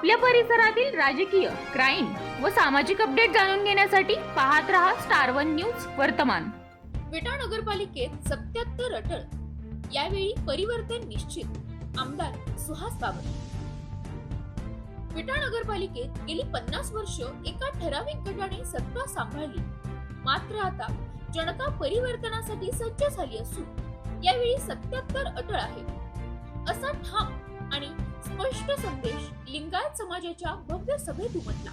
आपल्या परिसरातील राजकीय क्राईम व सामाजिक अपडेट जाणून घेण्यासाठी पाहत रहा स्टार वन न्यूज वर्तमान. विटा नगरपालिकेत सत्याहत्तर अटळ. यावेळी परिवर्तन निश्चित. आमदार सुहास बाबर विटा नगरपालिकेत गेली पन्नास वर्ष एका ठराविक गटाने सत्ता सांभाळली. मात्र आता जनता परिवर्तनासाठी सज्ज झाली असून यावेळी सत्याहत्तर अटळ आहे. असा ठाम स्पष्ट संदेश लिंगायत समाजाच्या भव्य सभेत उमटला.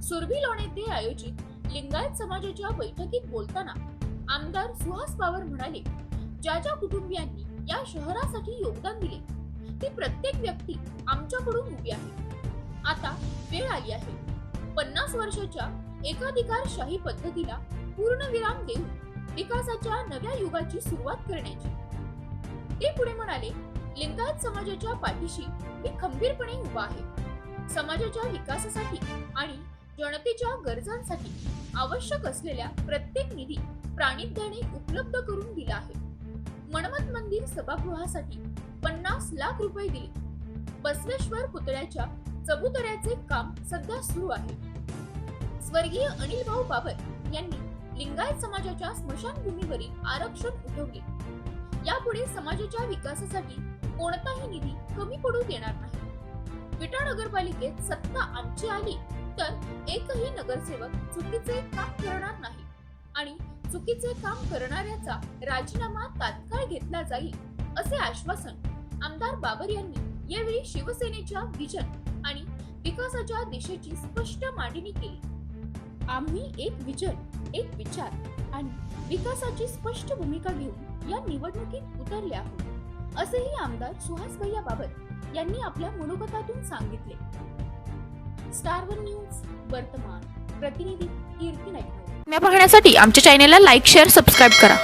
सुरभी लोण येथे आयोजित लिंगायत समाजाच्या बैठकीत बोलताना आमदार सुहास पावर म्हणाले ज्या ज्या कुटुंबियांनी या शहरासाठी योगदान दिले ती प्रत्येक व्यक्ती आमच्याकडून उभी आहे. आता वेळ आली आहे. पन्नास वर्षाच्या एकाधिकारशाही पद्धतीला पूर्णविराम देऊन विकासाच्या नव्या युगाची सुरुवात करण्याची. ते पुढे म्हणाले लिंगायत समाजाच्या पाठीशी मी खंबीरपणे उभा आहे. समाजाच्या विकासासाठी आणि जनतेच्या गरजांसाठी आवश्यक असलेल्या प्रत्येक निधी प्राणिध्याने उपलब्ध करून दिला आहे. मणमत मंदिर सभागृहासाठी पन्नास लाख रुपये दिले. बसवेश्वर पुतळ्याच्या चबुतऱ्याचे काम सध्या सुरू आहे. स्वर्गीय अनिल भाऊ बाबर यांनी लिंगायत समाजाच्या स्मशानभूमीवरील आरक्षण उठवले. यापुढे समाजाच्या विकासासाठी कोणताही निधी कमी पडू देणार नाही. विटा नगरपालिकेत सत्ता आमची आली तर एकही नगरसेवक चुकीचे काम करणार नाही आणि चुकीचे काम करणाऱ्याचा राजीनामा तात्काळ घेतला जाईल असे आश्वासन आमदार बाबर यांनी यावेळी शिवसेनेच्या विजन आणि विकासाच्या दिशेची स्पष्ट मांडणी केली. आम्ही एक विजन एक विचार आणि विकासाची स्पष्ट भूमिका घेऊन या निवडणुकीत उतरले आहोत. असेही आमदार सुहास भैया बाबर यांनी आपल्या मनोगतातून सांगितले. स्टार वन न्यूज वर्तमान प्रतिनिधी कीर्ती नाईक पाहण्यासाठी आमच्या चॅनेलला लाईक शेअर सबस्क्राईब करा.